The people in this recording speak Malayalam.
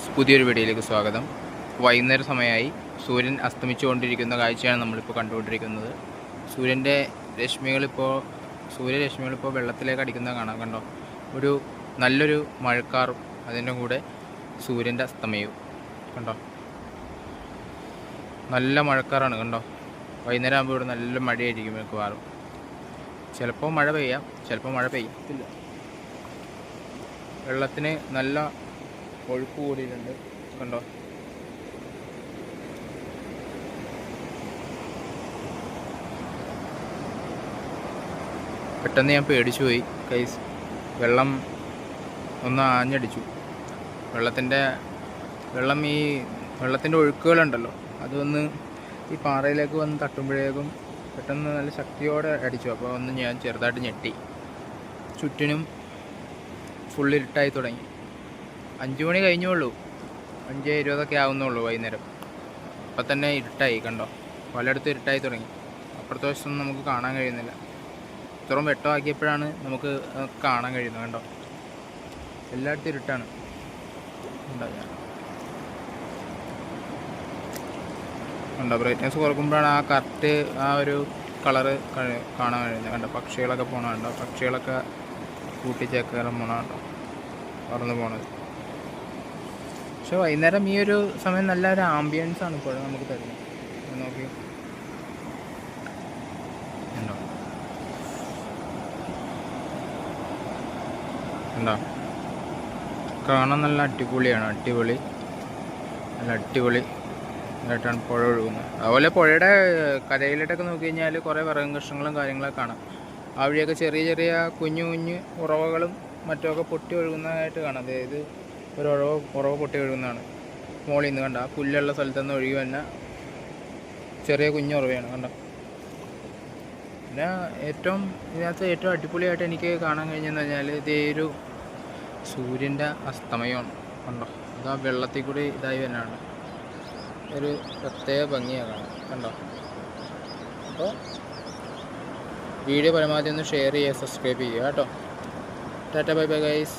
പുതിയൊരു വീഡിയോയിലേക്ക് സ്വാഗതം. വൈകുന്നേര സമയമായി. സൂര്യൻ അസ്തമിച്ചു അസ്തമിച്ചുകൊണ്ടിരിക്കുന്ന കാഴ്ചയാണ് നമ്മളിപ്പോൾ കണ്ടുകൊണ്ടിരിക്കുന്നത്. സൂര്യന്റെ രശ്മികളിപ്പോൾ സൂര്യരശ്മികളിപ്പോൾ വെള്ളത്തിലേക്ക് അടിക്കുന്ന കാണാം കണ്ടോ? ഒരു നല്ലൊരു മഴക്കാറും അതിന്റെ കൂടെ സൂര്യന്റെ അസ്തമയവും കണ്ടോ? നല്ല മഴക്കാറാണ് കണ്ടോ? വൈകുന്നേരം ആകുമ്പോൾ ഇവിടെ നല്ല മഴയായിരിക്കും മിക്കവാറും. ചിലപ്പോൾ മഴ പെയ്യാം ചിലപ്പോൾ മഴ പെയ്യത്തില്ല. വെള്ളത്തിന് നല്ല ഒഴുക്ക് കൂടിയിട്ടുണ്ട് കണ്ടോ? പെട്ടെന്ന് ഞാൻ പേടിച്ചു പോയി. കൈസ് വെള്ളം ഒന്ന് ആഞ്ഞടിച്ചു. വെള്ളത്തിന്റെ വെള്ളം ഈ വെള്ളത്തിന്റെ ഒഴുക്കുകളുണ്ടല്ലോ. അതൊന്ന് ഈ പാറയിലേക്ക് വന്ന് തട്ടുമ്പോഴേക്കും പെട്ടെന്ന് നല്ല ശക്തിയോടെ അടിച്ചു. അപ്പോൾ ഒന്ന് ഞാൻ ചെറുതായിട്ട് ഞെട്ടി. ചുറ്റിനും ഫുൾ തുടങ്ങി. അഞ്ച് മണി കഴിഞ്ഞുള്ളൂ. അഞ്ച് ഇരുപതൊക്കെ ആവുന്നുള്ളൂ വൈകുന്നേരം. അപ്പം തന്നെ ഇരുട്ടായി കണ്ടോ? പലയിടത്തും ഇരുട്ടായി തുടങ്ങി. അപ്പുറത്തെ വശത്തൊന്നും നമുക്ക് കാണാൻ കഴിയുന്നില്ല. ഇത്രയും വെട്ടമാക്കിയപ്പോഴാണ് നമുക്ക് കാണാൻ കഴിയുന്നത് കണ്ടോ? എല്ലായിടത്തും ഇരുട്ടാണ്. കണ്ടോ? ബ്രൈറ്റ്നസ് കുറക്കുമ്പോഴാണ് ആ കറക്റ്റ് ആ ഒരു കളറ് കാണാൻ കഴിയുന്നത് കണ്ടോ? പക്ഷികളൊക്കെ പോണോ കണ്ടോ? പക്ഷികളൊക്കെ കൂട്ടിച്ചേക്കാരം പോണ കണ്ടോ? പറന്ന് പോണത്. പക്ഷെ വൈകുന്നേരം ഈ ഒരു സമയം നല്ല ഒരു ആംബിയൻസ് ആണ് ഇപ്പോൾ നമുക്ക് തരുന്നത്. നോക്കി. ഉണ്ടോ ഉണ്ടോ കാണാൻ നല്ല അടിപൊളിയാണ്. അടിപൊളി. നല്ല അടിപൊളി. ആയിട്ടാണ് പുഴ ഒഴുകുന്നത്. അതുപോലെ പുഴയുടെ കരയിലോട്ടൊക്കെ നോക്കി കഴിഞ്ഞാൽ കുറേ വിറകും കഷ്ണങ്ങളും കാര്യങ്ങളൊക്കെ കാണാം. ആ വഴിയൊക്കെ ചെറിയ ചെറിയ കുഞ്ഞു കുഞ്ഞു ഉറവകളും മറ്റുമൊക്കെ പൊട്ടി ഒഴുകുന്നതായിട്ട് കാണാം. അതായത് ഒരു ഉഴവ് ഉറവ് പൊട്ടി ഒഴുകുന്നതാണ്. മോളിൽ നിന്ന് കണ്ട പുല്ലുള്ള സ്ഥലത്ത് നിന്ന് ഒഴുകി വന്ന ചെറിയ കുഞ്ഞു ഉറവയാണ് കണ്ട? പിന്നെ ഏറ്റവും ഇതിനകത്ത് ഏറ്റവും അടിപൊളിയായിട്ട് എനിക്ക് കാണാൻ കഴിഞ്ഞെന്ന് പറഞ്ഞാൽ ഇതേ ഒരു സൂര്യന്റെ അസ്തമയമാണ് കണ്ടോ? അത് ആ വെള്ളത്തിൽ കൂടി ഇതായി വരുന്നതാണ് ഒരു പ്രത്യേക ഭംഗിയാണ് കണ്ടോ? അപ്പോൾ വീഡിയോ പരമാവധി ഒന്ന് ഷെയർ ചെയ്യുക സബ്സ്ക്രൈബ് ചെയ്യുക കേട്ടോ? Tata bye bye guys.